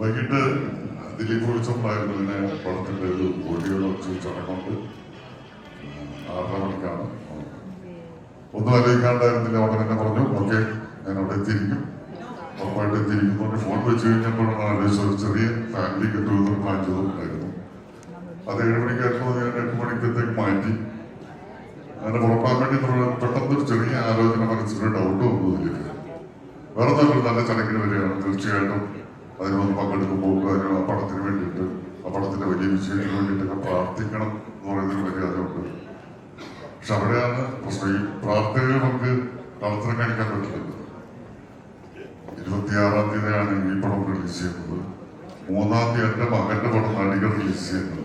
വൈകിട്ട് ദിലീപ് വിളിച്ചുണ്ടായിരുന്നു പിന്നെ പടത്തിന്റെ ഒരു വെച്ച് ചടങ്ങുണ്ട് ആറര മണിക്കാണ്. ഒന്നും അറിയിക്കാണ്ടായിരുന്നില്ല ഉടനെ തന്നെ പറഞ്ഞു ഓക്കെ ഞാൻ അവിടെ എത്തിയിരിക്കും. ഉറപ്പായിട്ട് എത്തിയിരിക്കുന്നു ഫോൺ വെച്ച് കഴിഞ്ഞപ്പോഴാണ് ഒരു ചെറിയ ഫാമിലി ടുഗദർ പ്ലാൻ ചെയ്തിട്ടുണ്ടായിരുന്നു അത് ഏഴ് മണിക്കായിരുന്നു ഞാൻ എട്ട് മണിക്കത്തേക്ക് മാറ്റി. അങ്ങനെ പുറപ്പെടാൻ വേണ്ടി നമ്മൾ പെട്ടെന്ന് ഒരു ചെറിയ ആലോചന മനസ്സിലൊരു ഡൗട്ട് വന്നതില്ല വേറെ നല്ല ചടങ്ങിന് വരികയാണ് തീർച്ചയായിട്ടും. അതിന് വന്ന് പങ്കെടുക്കുമ്പോൾ ആ പടത്തിന് വേണ്ടിയിട്ട് ആ പടത്തിന്റെ വലിയ വിജയത്തിന് വേണ്ടിയിട്ടൊക്കെ പ്രാർത്ഥിക്കണം എന്ന് പറയുന്നൊരു അതുണ്ട് പക്ഷെ അവിടെയാണ് പ്രശ്നം. ഈ പ്രാർത്ഥനകൾ നമുക്ക് കളത്തിനെ കാണിക്കാൻ പറ്റുന്നത് ഇരുപത്തിയാറാം തീയതിയാണ് ഈ പടം റിലീസ് ചെയ്യുന്നത്. മൂന്നാം തീയതി എന്റെ മകന്റെ പടം നടികൾ റിലീസ് ചെയ്യുന്നത്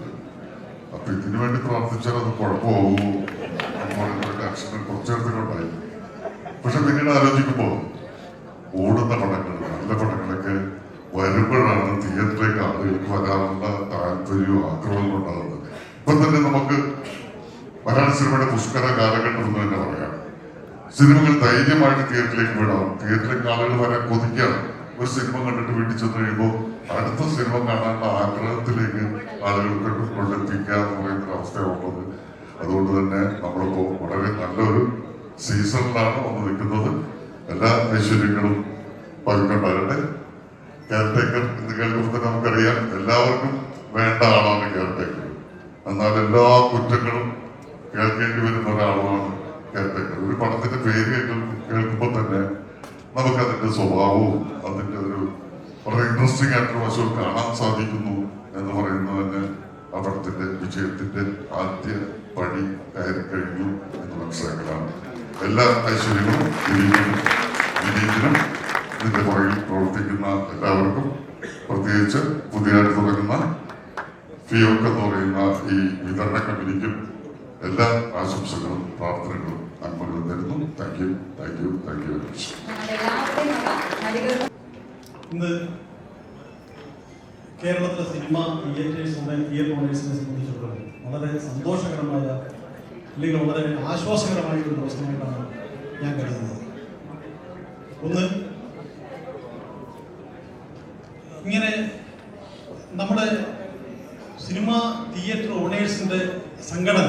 അപ്പൊ ഇതിനു വേണ്ടി പ്രാർത്ഥിച്ചാൽ അത് കുഴപ്പമാകൂ എന്ന് പറയുന്ന ടെൻഷൻ കുറച്ചു നേരത്തേക്കുണ്ടായി പക്ഷെ പിന്നീട് ആലോചിക്കുമ്പോ പുഷ്കര കാലഘട്ടം എന്ന് തന്നെ പറയാം. സിനിമകൾ ധൈര്യമായിട്ട് തിയേറ്ററിലേക്ക് വിടാം. തിയേറ്ററിലേക്ക് ആളുകൾ വരെ കൊതിക്കാം. ഒരു സിനിമ കണ്ടിട്ട് വീട്ടിൽ ചെന്ന് കഴിയുമ്പോൾ അടുത്ത സിനിമ കാണാനുള്ള ആഗ്രഹത്തിലേക്ക് ആളുകൾക്ക് കൊണ്ടെത്തിക്കുക എന്ന് പറയുന്ന ഒരു അവസ്ഥയുള്ളത് അതുകൊണ്ട് തന്നെ നമ്മളിപ്പോൾ വളരെ നല്ലൊരു സീസണിലാണ് വന്ന് നിൽക്കുന്നത്. എല്ലാ ഐശ്വര്യങ്ങളും പതിക്കൊണ്ടാകട്ടെ കെയർടേക്കർ എന്ന് കേൾക്കുമ്പോൾ തന്നെ നമുക്കറിയാം എല്ലാവർക്കും വേണ്ട ആളാണ് കെയർടേക്കർ എന്നാൽ എല്ലാ കുറ്റങ്ങളും കേൾക്കേണ്ടി വരുന്ന ഒരാളുമാണ് കെയർടേക്കർ ഒരു പടത്തിന്റെ പേര് കേൾക്കും- കേൾക്കുമ്പോൾ തന്നെ നമുക്കതിന്റെ സ്വഭാവവും അതിന്റെ ഒരു വളരെ ഇൻട്രസ്റ്റിംഗ് ആയിട്ടുള്ള വശവും കാണാൻ സാധിക്കുന്നു എന്ന് പറയുന്നത് തന്നെ ആ പടത്തിന്റെ വിജയത്തിന്റെ ആദ്യ പടി കയറി കഴിഞ്ഞു എന്ന് മനസ്സിലാക്കലാണ്. എല്ലാ ഐശ്വര്യങ്ങളും ഇതിന്റെ പുറകിൽ പ്രവർത്തിക്കുന്ന എല്ലാവർക്കും പ്രത്യേകിച്ച് പുതിയതായിട്ട് തുടങ്ങുന്ന ഫിയോക്ക് എന്ന് പറയുന്ന ഈ വിതരണ കമ്പനിക്കും എല്ലാ ആശംസകളും പ്രാർത്ഥനകളും നന്മകളും തരുന്നു thank you thank you thank you very much ഇന്ന് കേരളത്തിലെ സിനിമ തിയേറ്റേഴ്സിനെ തിയേറ്റർ ഓണേഴ്സിനെ സംബന്ധിച്ചിടത്തോളം വളരെ സന്തോഷകരമായ അല്ലെങ്കിൽ വളരെ ആശ്വാസകരമായ ഒരു ദിവസമായിട്ടാണ് ഞാൻ കരുതുന്നത്. ഒന്ന് ഇങ്ങനെ നമ്മുടെ സിനിമ തിയേറ്റർ ഓണേഴ്സിന്റെ സംഘടന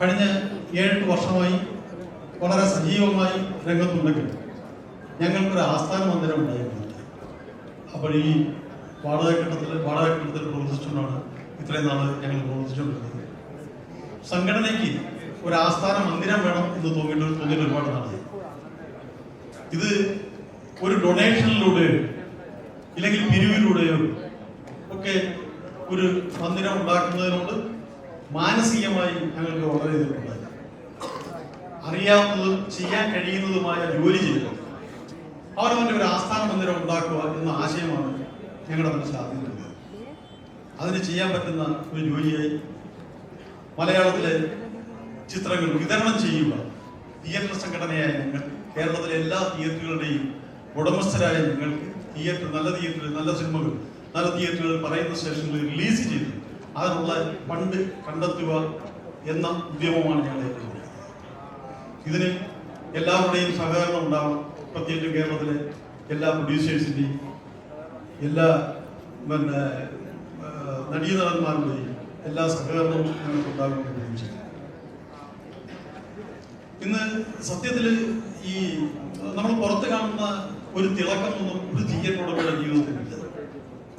കഴിഞ്ഞ ഏഴെട്ട് വർഷമായി വളരെ സജീവമായി രംഗത്തുണ്ടെങ്കിൽ ഞങ്ങൾക്കൊരു ആസ്ഥാന മന്ദിരം ഉണ്ടായിരുന്നു അപ്പോൾ ഈ വാടകഘട്ടത്തിൽ വാടകഘട്ടത്തിൽ പ്രവർത്തിച്ചുകൊണ്ടാണ് ഇത്രയും നാൾ ഞങ്ങൾ പ്രവർത്തിച്ചുകൊണ്ടിരുന്നത്. സംഘടനയ്ക്ക് ഒരു ആസ്ഥാന മന്ദിരം വേണം എന്ന് തോന്നിയിട്ട് തോന്നിയിട്ട് ഒരുപാട് നാളായി. ഇത് ഒരു ഡൊണേഷനിലൂടെയോ ഇല്ലെങ്കിൽ പിരിവിലൂടെയോ ഒക്കെ ഒരു മന്ദിരം ഉണ്ടാക്കുന്നതിനോട് മാനസികമായി ഞങ്ങൾക്ക് വളരെ എതിർപ്പുണ്ടായി അറിയാവുന്നതും ചെയ്യാൻ കഴിയുന്നതുമായ ജോലി ചെയ്യുക അവനവന്റെ ഒരു ആസ്ഥാന മന്ദിരം ഉണ്ടാക്കുക എന്ന ആശയമാണ് ഞങ്ങളുടെ മനസ്സിൽ ആദ്യം അതിന് ചെയ്യാൻ പറ്റുന്ന ഒരു ജോലിയായി മലയാളത്തിലെ ചിത്രങ്ങൾ വിതരണം ചെയ്യുക തിയേറ്റർ സംഘടനയായ ഞങ്ങൾ കേരളത്തിലെ എല്ലാ തിയേറ്ററുകളുടെയും ഉടമസ്ഥരായ ഞങ്ങൾക്ക് തിയേറ്റർ നല്ല തിയേറ്ററിൽ നല്ല സിനിമകൾ നല്ല തിയേറ്ററുകൾ പറയുന്ന സ്റ്റേഷനുകളിൽ റിലീസ് ചെയ്ത് അതിനുള്ള ഫണ്ട് കണ്ടെത്തുക എന്ന ഉദ്യമമാണ് ഞങ്ങൾ ഏറ്റെടുക്കുന്നത്. ഇതിന് എല്ലാവരുടെയും സഹകരണം ഉണ്ടാവണം. പ്രത്യേകിച്ച് കേരളത്തിലെ എല്ലാ പ്രൊഡ്യൂസേഴ്സിന്റെയും എല്ലാ പിന്നെ നടീ നടീനടന്മാരുടെയും എല്ലാ സഹകരണവും ഞങ്ങൾക്ക് ഉണ്ടാകുമെന്ന് പ്രതീക്ഷിക്കുന്നു ഇന്ന് സത്യത്തിൽ ഈ നമ്മൾ പുറത്ത് കാണുന്ന ഒരു തിളക്കമൊന്നും ഒരു ജീവിതത്തിലില്ല.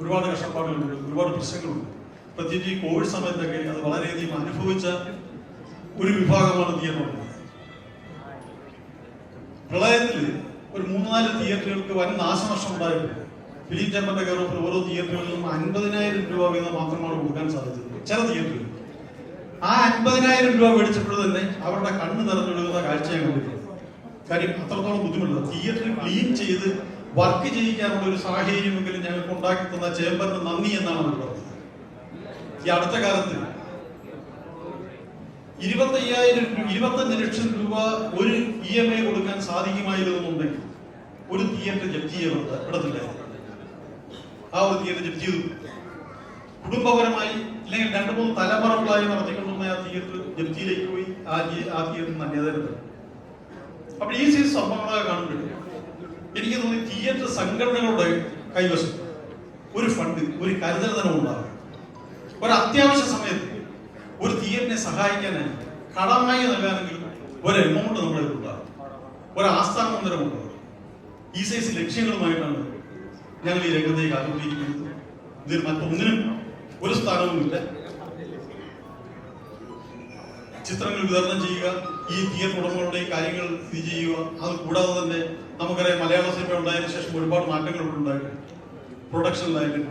ഒരുപാട് കഷ്ടപ്പാടുകളുണ്ട് ഒരുപാട് പ്രശ്നങ്ങളുണ്ട്. പ്രത്യേകിച്ച് ഈ കോവിഡ് സമയത്തൊക്കെ അത് വളരെയധികം അനുഭവിച്ച ഒരു വിഭാഗമാണ് തിയേറ്റർ. പ്രളയത്തിൽ ഒരു മൂന്നാൽ തിയേറ്ററുകൾക്ക് വൻ നാശനഷ്ടം ഉണ്ടായിട്ടുണ്ട് ഫിലിം ചേമ്പറിന്റെ കയറപ്പിൽ ഓരോ തിയേറ്ററുകളിലും അൻപതിനായിരം രൂപ വീതം മാത്രമാണ് കൊടുക്കാൻ സാധിച്ചത്. ചില തിയേറ്ററുകൾ. ആ അൻപതിനായിരം രൂപ മേടിച്ചപ്പോൾ തന്നെ അവരുടെ കണ്ണ് നിറഞ്ഞൊഴുകുന്ന കാഴ്ച ഞാൻ കണ്ടിട്ടുണ്ട് കാര്യം അത്രത്തോളം ബുദ്ധിമുട്ടില്ല. തിയേറ്റർ ക്ലീൻ ചെയ്ത് വർക്ക് ചെയ്യിക്കാനുള്ള ഒരു സാഹചര്യമെങ്കിലും ഞങ്ങൾക്ക് ഉണ്ടാക്കി തന്ന ചേമ്പറിന് നന്ദി എന്നാണ് പറഞ്ഞത് ഈ അടുത്ത കാലത്ത് ഇരുപത്തയ്യായിരം അയ്യായിരം ഇരുപത്തഞ്ച് ലക്ഷം രൂപ ഒരു ഇ എം ഐ കൊടുക്കാൻ സാധിക്കുമായിരുന്നുണ്ടെങ്കിൽ ഒരു തിയേറ്റർ ജപ്തി ചെയ്യപ്പെടത്തില്ലായിരുന്നു ആ ഒരു തിയേറ്റർ ജപ്തി ചെയ്തു. കുടുംബപരമായി അല്ലെങ്കിൽ രണ്ട് മൂന്ന് തലമുറകളായി നടത്തിക്കൊണ്ടുവന്ന ആ തിയേറ്റർ ജപ്തിയിലേക്ക് പോയി. ആ ആ തിയേറ്റർ നന്യതരുന്നത് അപ്പോൾ ഈ സീസ് സംഭവങ്ങളൊക്കെ കാണുമ്പോൾ എനിക്ക് തോന്നി തിയേറ്റർ സംഘടനകളുടെ കൈവശം. ഒരു ഫണ്ട് ഒരു കരുതൽ ധനം ഉണ്ടാകും. ഒരു അത്യാവശ്യ സമയത്ത് ഒരു തീയറ്ററിനെ സഹായിക്കാൻ കടമായി നൽകാനെങ്കിലും ഒരു എമൗണ്ട് നമ്മുടെ ഉണ്ടാകും. ഒരു ആസ്ഥാന മന്ദിരം ഉണ്ടാകും. ഈ സൈസ് ലക്ഷ്യങ്ങളുമായിട്ടാണ് ഞങ്ങൾ ഈ രംഗത്തേക്ക് അഭിമുഖീകരിക്കുന്നത് ഇതിൽ മറ്റൊന്നിനും ഒരു സ്ഥാനവുമില്ല ചിത്രങ്ങൾ വിതരണം ചെയ്യുക ഈ തിയേറ്റർ ഉടമകളുടെ കാര്യങ്ങൾ ഇത് ചെയ്യുക അത് കൂടാതെ തന്നെ നമുക്കറിയാം മലയാള സിനിമ ഉണ്ടായതിനു ശേഷം ഒരുപാട് മാറ്റങ്ങൾ ഉണ്ടായിട്ടുണ്ട്. പ്രൊഡക്ഷനിലായാലും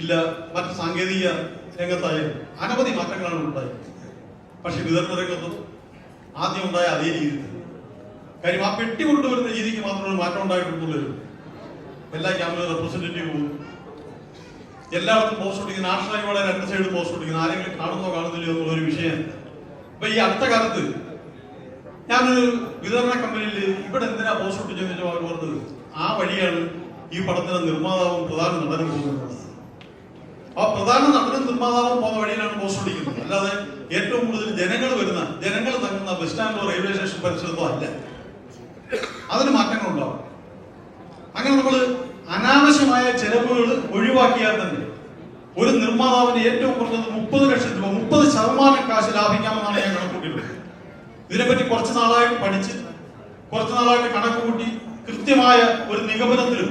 ഇല്ല മറ്റു സാങ്കേതിക രംഗത്തായാലും അനവധി മാറ്റങ്ങളാണ് ഉണ്ടായത്. പക്ഷെ വിതരണ രംഗത്തും ആദ്യം ഉണ്ടായ അതേ രീതി. കാര്യം ആ പെട്ടി കൊണ്ടുവരുന്ന രീതിക്ക് മാത്രമേ മാറ്റം ഉണ്ടായിട്ടുള്ളൂ. എല്ലാ ക്യാമ്പിലും റെപ്രസെന്റേറ്റീവ് പോകും എല്ലായിടത്തും പോസ്റ്റ് ഒട്ടിക്കുന്ന നാഷണൽ ഹൈവേയുടെ രണ്ട് സൈഡ് പോസ്റ്റ് ഒട്ടിക്കുന്ന ആരെങ്കിലും കാണുന്നോ കാണുന്നില്ലയോ എന്നുള്ള ഒരു വിഷയം. അപ്പൊ ഈ അടുത്ത കാലത്ത് ഞാനൊരു വിതരണ കമ്പനിയിൽ ഇവിടെ എന്തിനാ പോസ്റ്റ് ഒട്ടിച്ചെന്ന് വെച്ചാൽ അവർ പറഞ്ഞത് ആ വഴിയാണ് ഈ പടത്തിന്റെ നിർമ്മാതാവും പ്രധാന നടനും പോകുന്നത്. ആ പ്രധാന നടനും നിർമ്മാതാവും പോകുന്ന വഴിയിലാണ് ബോസ് ഓടിക്കുന്നത് അല്ലാതെ ഏറ്റവും കൂടുതൽ ജനങ്ങൾ വരുന്ന ജനങ്ങൾ തങ്ങുന്ന ബസ് സ്റ്റാൻഡോ റെയിൽവേ സ്റ്റേഷൻ പരിസരത്തോ അല്ല. അതിന് മാറ്റങ്ങൾ ഉണ്ടാവും അങ്ങനെ നമ്മൾ അനാവശ്യമായ ചെലവുകൾ ഒഴിവാക്കിയാൽ തന്നെ ഒരു നിർമ്മാതാവിന് ഏറ്റവും കുറഞ്ഞത് മുപ്പത് ലക്ഷം രൂപ മുപ്പത് ശതമാനം കാശ് ലാഭിക്കാമെന്നാണ് ഞാൻ കണക്കൂട്ടിയിട്ടുള്ളത് ഇതിനെപ്പറ്റി കുറച്ച് നാളായിട്ട് പഠിച്ച് കുറച്ച് നാളായിട്ട് കണക്ക് കൂട്ടി കൃത്യമായ ഒരു നിഗമനത്തിലും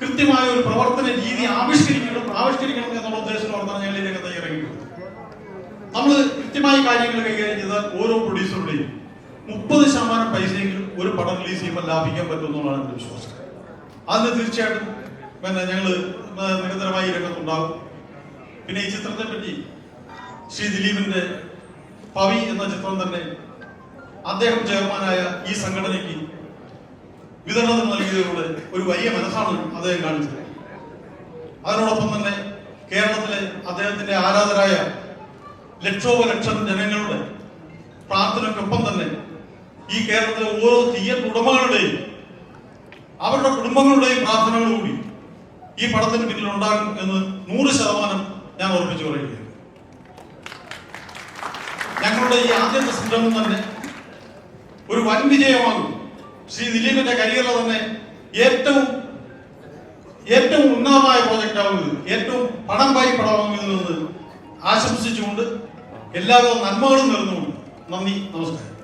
കൃത്യമായ ഒരു പ്രവർത്തന രീതി ആവിഷ്കരിക്കണം ആവിഷ്കരിക്കണം എന്നുള്ള ഉദ്ദേശത്തോടെ ഞങ്ങൾ ഈ രംഗത്ത് നമ്മൾ കൃത്യമായി കാര്യങ്ങൾ കൈകാര്യം ചെയ്താൽ ഓരോ പ്രൊഡ്യൂസറുടെയും മുപ്പത് ശതമാനം പൈസയെങ്കിലും ഒരു പടം റിലീസ് ചെയ്യുമ്പോൾ ലാഭിക്കാൻ പറ്റുമെന്നുള്ളതാണ് എന്റെ വിശ്വാസം. അതിന് തീർച്ചയായിട്ടും പിന്നെ ഞങ്ങൾ നിരന്തരമായി രംഗത്തുണ്ടാകും പിന്നെ ഈ ചിത്രത്തെ പറ്റി ശ്രീ ദിലീപിന്റെ പവി എന്ന ചിത്രം തന്നെ അദ്ദേഹം ചെയർമാനായ ഈ സംഘടനയ്ക്ക് വിതരണം നൽകിയതിലൂടെ ഒരു വലിയ മനസ്സാണ് അദ്ദേഹം കാണിച്ചത് അതിനോടൊപ്പം തന്നെ കേരളത്തിലെ അദ്ദേഹത്തിന്റെ ആരാധരായ ലക്ഷോപലക്ഷം ജനങ്ങളുടെ പ്രാർത്ഥനയ്ക്കൊപ്പം തന്നെ ഈ കേരളത്തിലെ ഓരോ തിയേറ്റർ ഉടമകളുടെയും അവരുടെ കുടുംബങ്ങളുടെയും പ്രാർത്ഥനകളോടുകൂടി ഈ പടത്തിന് പിന്നിൽ ഉണ്ടാകും എന്ന് നൂറ് ശതമാനം ഞാൻ ഉറപ്പിച്ചു പറയുകയാണ്. ഞങ്ങളുടെ ഈ ആദ്യത്തെ സംരംഭം തന്നെ ഒരു വൻ വിജയമാകും. ശ്രീ ദിലീപിന്റെ കരിയറിൽ തന്നെ ഏറ്റവും ഏറ്റവും ഉന്നതമായ പ്രോജക്റ്റ് ആവുന്നത് ഏറ്റവും പണം പായി എന്ന് ആശംസിച്ചുകൊണ്ട് എല്ലാവിധ നന്മകളും നേർന്നുകൊണ്ട് നന്ദി നമസ്കാരം.